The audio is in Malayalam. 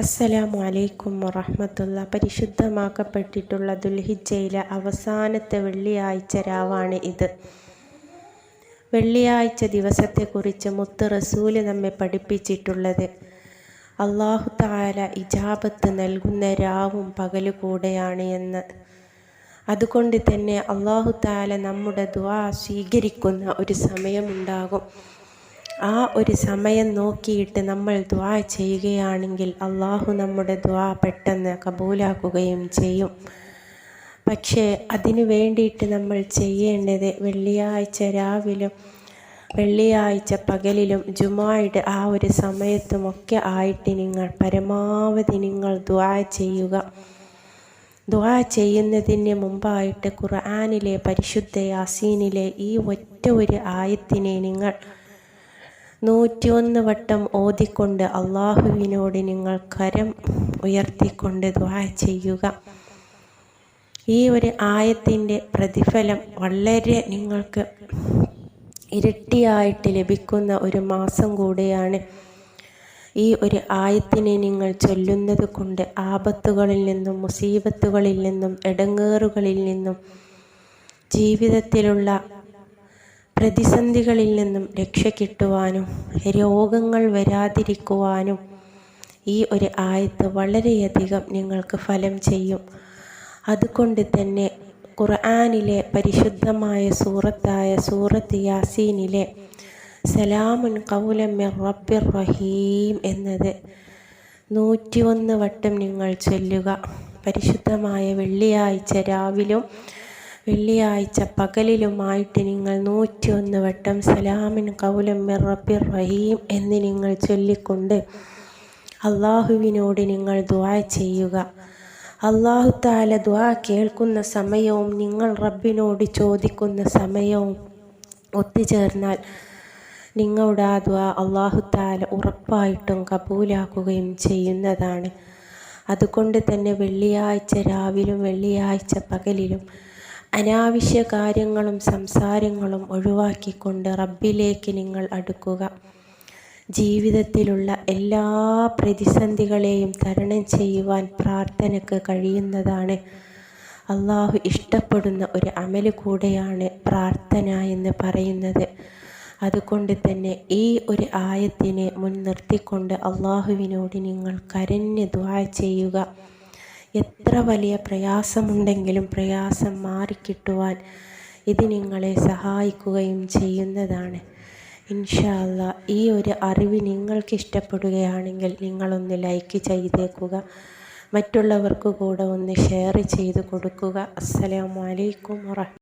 അസ്സലാമു അലൈക്കും വറഹമത്തുള്ള. പരിശുദ്ധമാക്കപ്പെട്ടിട്ടുള്ള ദുൽഹിജയിലെ അവസാനത്തെ വെള്ളിയാഴ്ച രാവാണ് ഇത്. വെള്ളിയാഴ്ച ദിവസത്തെക്കുറിച്ച് മുത്ത് റസൂൽ നമ്മെ പഠിപ്പിച്ചിട്ടുള്ളത്. അള്ളാഹു താല ഇജാബത്ത് നൽകുന്ന രാവും പകലു കൂടെയാണ് എന്ന്. അതുകൊണ്ട് തന്നെ അള്ളാഹു താല നമ്മുടെ ദ്വാ സ്വീകരിക്കുന്ന ഒരു സമയമുണ്ടാകും. ആ ഒരു സമയം നോക്കിയിട്ട് നമ്മൾ ദ്വാ ചെയ്യുകയാണെങ്കിൽ അള്ളാഹു നമ്മുടെ ദ്വാ പെട്ടെന്ന് കബൂലാക്കുകയും ചെയ്യും. പക്ഷേ അതിനു വേണ്ടിയിട്ട് നമ്മൾ ചെയ്യേണ്ടത് വെള്ളിയാഴ്ച രാവിലും വെള്ളിയാഴ്ച പകലിലും ജുമായുടെ ആ ഒരു സമയത്തുമൊക്കെ ആയിട്ട് നിങ്ങൾ പരമാവധി നിങ്ങൾ ദ്വാ ചെയ്യുക. ദ്വാ ചെയ്യുന്നതിന് മുമ്പായിട്ട് ഖുർആാനിലെ പരിശുദ്ധ യാസീനിലെ ഈ ഒറ്റ ഒരു ആയത്തിനെ നിങ്ങൾ നൂറ്റിയൊന്ന് വട്ടം ഓതിക്കൊണ്ട് അള്ളാഹുവിനോട് നിങ്ങൾ കരം ഉയർത്തിക്കൊണ്ട് ദ്വാ ചെയ്യുക. ഈ ഒരു ആയത്തിന്റെ പ്രതിഫലം വളരെ നിങ്ങൾക്ക് ഇരട്ടിയായിട്ട് ലഭിക്കുന്ന ഒരു മാസം കൂടെയാണ്. ഈ ഒരു ആയത്തിനെ നിങ്ങൾ ചൊല്ലുന്നത് കൊണ്ട് ആപത്തുകളിൽ നിന്നും മുസീബത്തുകളിൽ നിന്നും ഇടങ്ങേറുകളിൽ നിന്നും ജീവിതത്തിലുള്ള പ്രതിസന്ധികളിൽ നിന്നും രക്ഷ കിട്ടുവാനും രോഗങ്ങൾ വരാതിരിക്കുവാനും ഈ ഒരു ആയത്ത് വളരെയധികം നിങ്ങൾക്ക് ഫലം ചെയ്യും. അതുകൊണ്ട് തന്നെ ഖുർആാനിലെ പരിശുദ്ധമായ സൂറത്തായ സൂറത്ത് യാസീനിലെ സലാമുൻ കൗലം റബ്ബിർ റഹീം എന്നത് നൂറ്റിയൊന്ന് വട്ടം നിങ്ങൾ ചൊല്ലുക. പരിശുദ്ധമായ വെള്ളിയാഴ്ച രാവിലും വെള്ളിയാഴ്ച പകലിലുമായിട്ട് നിങ്ങൾ നൂറ്റിയൊന്ന് വട്ടം സലാമിൻ കൗലം മിറബിർ റഹീം എന്ന് നിങ്ങൾ ചൊല്ലിക്കൊണ്ട് അള്ളാഹുവിനോട് നിങ്ങൾ ദ്വാ ചെയ്യുക. അള്ളാഹു താല ദ്വാ കേൾക്കുന്ന സമയവും നിങ്ങൾ റബ്ബിനോട് ചോദിക്കുന്ന സമയവും ഒത്തുചേർന്നാൽ നിങ്ങളുടെ ആ ദ്വാ അള്ളാഹു താല ഉറപ്പായിട്ടും കബൂലാക്കുകയും ചെയ്യുന്നതാണ്. അതുകൊണ്ട് തന്നെ വെള്ളിയാഴ്ച രാവിലും വെള്ളിയാഴ്ച പകലിലും അനാവശ്യ കാര്യങ്ങളും സംസാരങ്ങളും ഒഴിവാക്കിക്കൊണ്ട് റബ്ബിലേക്ക് നിങ്ങൾ അടുക്കുക. ജീവിതത്തിലുള്ള എല്ലാ പ്രതിസന്ധികളെയും തരണം ചെയ്യുവാൻ പ്രാർത്ഥനയ്ക്ക് കഴിയുന്നതാണ്. അള്ളാഹു ഇഷ്ടപ്പെടുന്ന ഒരു അമൽ കൂടെയാണ് പ്രാർത്ഥന എന്ന് പറയുന്നത്. അതുകൊണ്ട് തന്നെ ഈ ഒരു ആയത്തിനെ മുൻനിർത്തിക്കൊണ്ട് അള്ളാഹുവിനോട് നിങ്ങൾ കരഞ്ഞ് ദ്വാ ചെയ്യുക. എത്ര വലിയ പ്രയാസമുണ്ടെങ്കിലും പ്രയാസം മാറിക്കിട്ടുവാൻ ഇത് നിങ്ങളെ സഹായിക്കുകയും ചെയ്യുന്നതാണ്. ഇൻഷാല്ല ഈ ഒരു അറിവ് നിങ്ങൾക്ക് ഇഷ്ടപ്പെടുകയാണെങ്കിൽ നിങ്ങളൊന്ന് ലൈക്ക് ചെയ്തേക്കുക. മറ്റുള്ളവർക്ക് കൂടെ ഒന്ന് ഷെയർ ചെയ്ത് കൊടുക്കുക. അസ്സലാമലൈക്കും വറഹ